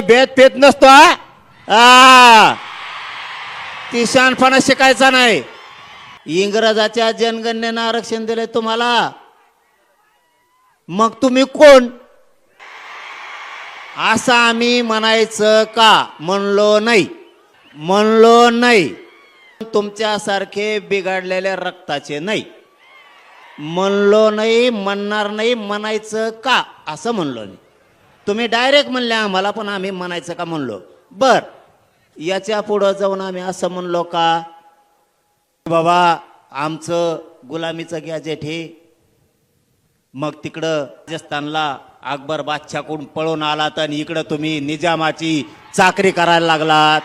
भेद पेत नसतो हा? ती शहाणपणा शिकायचा नाही. इंग्रजाच्या जनगणनेनं आरक्षण दिले तुम्हाला. मग तुम्ही कोण? असं आम्ही म्हणायचं का? म्हणलो नाही. म्हणलो नाही. तुमच्यासारखे बिघडलेल्या रक्ताचे नाही. म्हणलो नाही म्हणणार नाही म्हणायचं का? असं म्हणलो नाही तुम्ही डायरेक्ट म्हणले आम्हाला पण आम्ही म्हणायचं का? म्हणलो. बर. याच्या पुढं जाऊन आम्ही असं म्हणलो का बाबा आमचं गुलामीचं गॅजेट हे मग तिकडं राजस्थानला अकबर बादशाहकडून पळून आलात आणि इकडं तुम्ही निजामाची चाकरी करायला लागलात.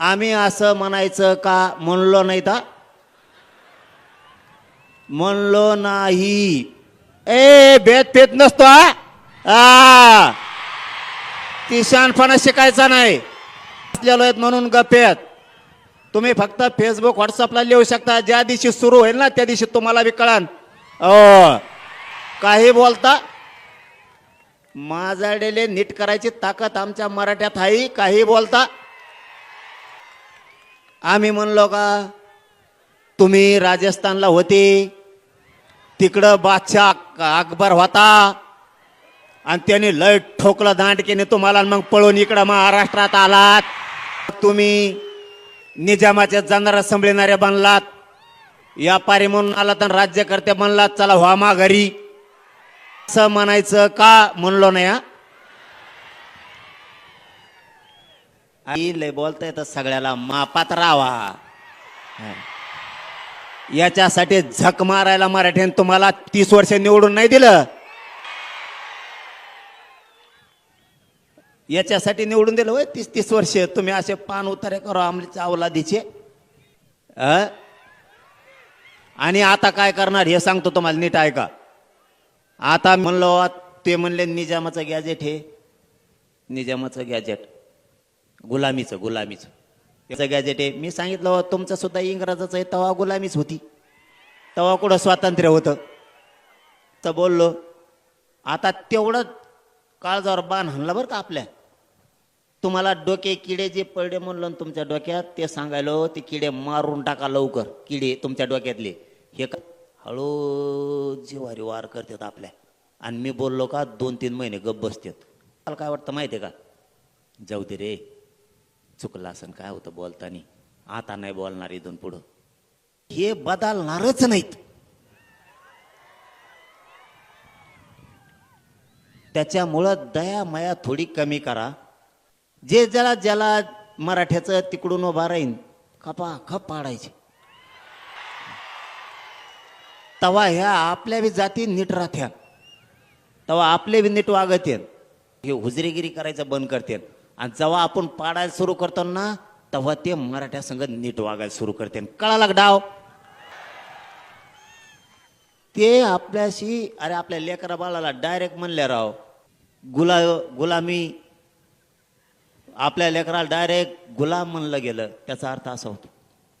आम्ही असं म्हणायचं का म्हणलो नाही तर म्हणलो नाही. ए भेद पेत नसतो हा? आ. ती शहाणपणा शिकायचा नाही. असलेलो आहेत म्हणून गपेत तुम्ही फक्त फेसबुक व्हॉट्सअपला लिहू शकता. ज्या दिवशी सुरू होईल ना त्या दिवशी तुम्हाला बी कळन. अ काही बोलता? माजाडेले नीट करायची ताकद आमच्या मराठ्यात आहे. काही बोलता? आम्ही म्हणलो का तुम्ही राजस्थानला होते. तिकडं बादशाह अकबर होता. आणि त्याने लय ठोकलं दांडकेने तुम्हाला आणि मग पळून इकडं महाराष्ट्रात आलात. तुम्ही निजामाच्या जाणारा संभळणारे बनलात. व्यापारी म्हणून आला तर राज्यकर्ते बनलात. चला व्हा मा घरी असं म्हणायचं का? म्हणलो नाही हा? लय बोलता येतं सगळ्याला मापात राहा याच्यासाठी झक मारायला मराठ्याने तुम्हाला तीस वर्ष निवडून नाही दिलं. याच्यासाठी निवडून दिलं होय तीस तीस वर्ष. तुम्ही असे पान उतारे करो आमच्या अवलादीचे आणि आता काय करणार हे सांगतो तुम्हाला नीट ऐका. आता म्हणलो हो, ते म्हणले निजामाचं गॅजेट हे. निजामाचं गॅजेट. गुलामीचं गुलामीचं. त्याचं गॅजेट आहे मी सांगितलं हो, तुमचं सुद्धा इंग्रजाचं आहे तवा गुलामीच होती. तवा कुठं स्वातंत्र्य होतं? तर बोललो आता तेवढं काळजावर बाण हाणला बरं का आपल्या. तुम्हाला डोके किडे जे पडले म्हणलं तुमच्या डोक्यात ते सांगायलो ते किडे मारून टाका लवकर किडे तुमच्या डोक्यातले. हे का? हळू जिवारी वार करतात आपल्या. आणि मी बोललो का दोन तीन महिने गप बसतात. मला काय वाटतं माहिती आहे का? जाऊ दे रे. चुकलं असं काय होतं बोलतानी? आता नाही बोलणार इथून पुढं. हे बदलणारच नाहीत. त्याच्यामुळं दया माया थोडी कमी करा. जे ज्याला ज्याला मराठ्याचं तिकडून उभा राहीन खपा खप पाडायचे. तवा ह्या आपल्या बी जाती नीट राहत्या तवा आपले बी नीट वागत हे हुजरेगिरी करायचं बंद करते आणि जेव्हा आपण पाडायला सुरू करतो ना तेव्हा ते मराठ्या संघ नीट वागायला सुरू करते. कळाला डाव. ते आपल्याशी अरे आपल्या लेकरा बाळाला डायरेक्ट म्हणले राव. गुला गुलामी. आपल्या लेकराला डायरेक्ट गुलाम म्हणलं गेलं. त्याचा अर्थ असा होतो.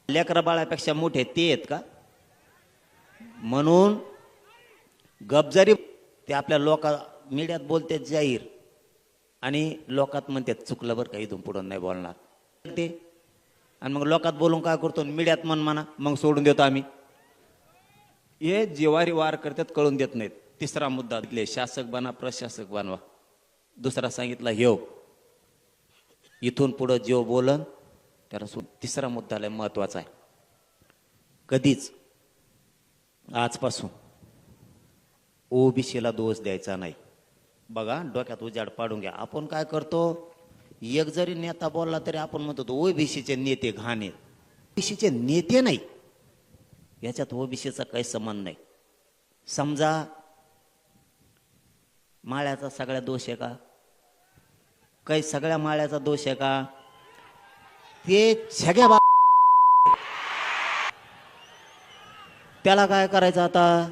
लेकरा बाळापेक्षा मोठे ते आहेत का? म्हणून गपजारी ते आपल्या लोका मीडियात बोलते जाहीर. आणि लोकात म्हणतात चुकलं बरं का इथून पुढं नाही बोलणार. ते. आणि मग लोकात बोलून काय करतो? मीडियात मन म्हणा मग सोडून देतो आम्ही. हे जिवारी वार करतात कळून देत नाहीत. तिसरा मुद्दा दिले शासक बना प्रशासक बनवा. दुसरा सांगितला ह्यो हो, इथून पुढं जेव बोलन त्याला तिसरा मुद्दा लय महत्त्वाचा आहे. कधीच आजपासून ओबीसीला दोष द्यायचा नाही. बघा डोक्यात उजाड पाडून घ्या. आपण काय करतो? एक जरी नेता बोलला तरी आपण म्हणतो ओबीसीचे नेते घाणे ओबीसीचे नेते नाही. याच्यात ओबीसीचा काही संबंध नाही. समजा माळ्याचा सगळ्या दोष आहे का? काही सगळ्या माळ्याचा दोष आहे का? ते छग्या बा त्याला काय करायचं आता?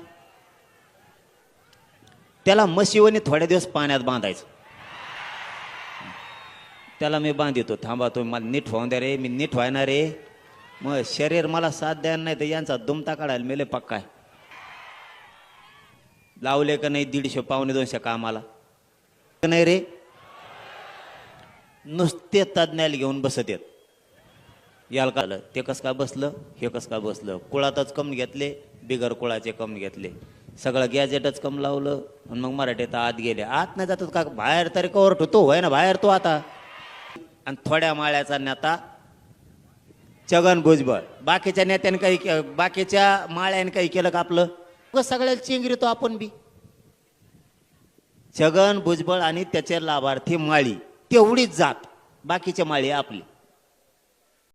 त्याला मशिवणी थोड्या दिवस पाण्यात बांधायचं. त्याला मी बांधितो थांबा तुम्ही मला नीट व्हावून द्या रे मी नीट व्हायना रे. मग शरीर मला साथ द्यायला नाही तर यांचा दुमता काढायला मेले पक्काय लावले का नाही दीडशे पावणे दोनशे कामाला? नाही रे. नुसते तज्ज्ञाला घेऊन बसत येत याला का आलं? ते कसं का बसलं हे कसं का बसलं? कुळातच कम घेतले बिगर कुळाचे कम घेतले. सगळं गॅजेटच कम लावलं आणि मग मराठीत आत गेले. आत नाही जातात का बाहेर तरी कवर ठेवतो होय ना बाहेर तो आता. आणि थोड्या माळ्याचा नेता छगन भुजबळ. बाकीच्या नेत्याने काही बाकीच्या माळ्याने काही केलं का आपलं? सगळ्याला चेंगरीतो आपण बी. छगन भुजबळ आणि त्याचे लाभार्थी माळी. तेवढीच जात. बाकीच्या माळी आपली.